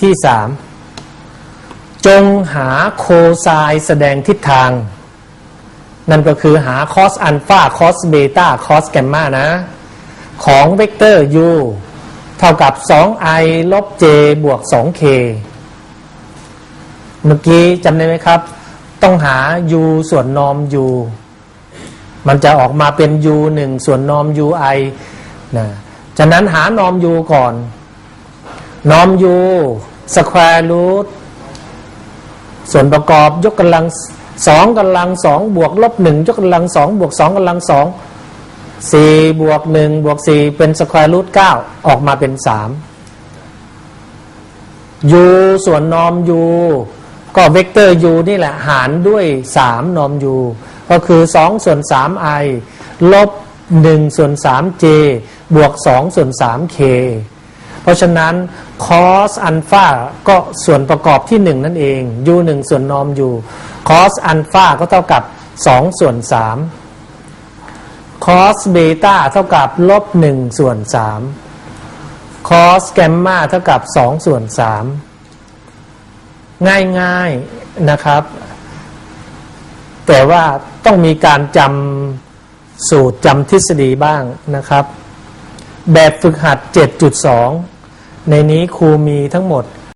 ที่สามจงหาโคไซน์แสดงทิศทาง นั่นก็คือหาคอสอัลฟาคอสเบต้าคอสแกมมานะ ของเวกเตอร์ u เท่ากับ 2i ลบ j บวก 2k เมื่อกี้จำได้ไหมครับ ต้องหา u ส่วนนอม u มันจะออกมาเป็น u 1ส่วนนอม ui นะจากนั้นหานอม u ก่อน นอม u square root ส่วนประกอบยกกำลังสองกำลังสองบวกลบหนึ่งยกกำลังสองบวกสองกำลังสองสี่บวกหนึ่งบวกสี่เป็นสแควร์รูทเก้าออกมาเป็นสาม u ส่วนนอม u ก็เวกเตอร์ u นี่แหละหารด้วยสามนอม u ก็คือสองส่วนสาม i ลบหนึ่งส่วนสาม j บวกสองส่วนสาม k เพ ราะฉะนั้น cos อัลฟาก็ส่วนประกอบที่หนึ่งนั่นเอง u หนึ่งส่วนนอม u cos อัลฟาก็เท่ากับสองส่วนสาม cos เบต้าเท่ากับลบหนึ่งส่วนสาม cos แกมมาเท่ากับสองส่วนสามง่ายๆนะครับ แต่ว่าต้องมีการจำสูตรจำทฤษฎีบ้างนะครับแบบฝึกหัด 7.2 ในนี้ครูมีทั้งหมด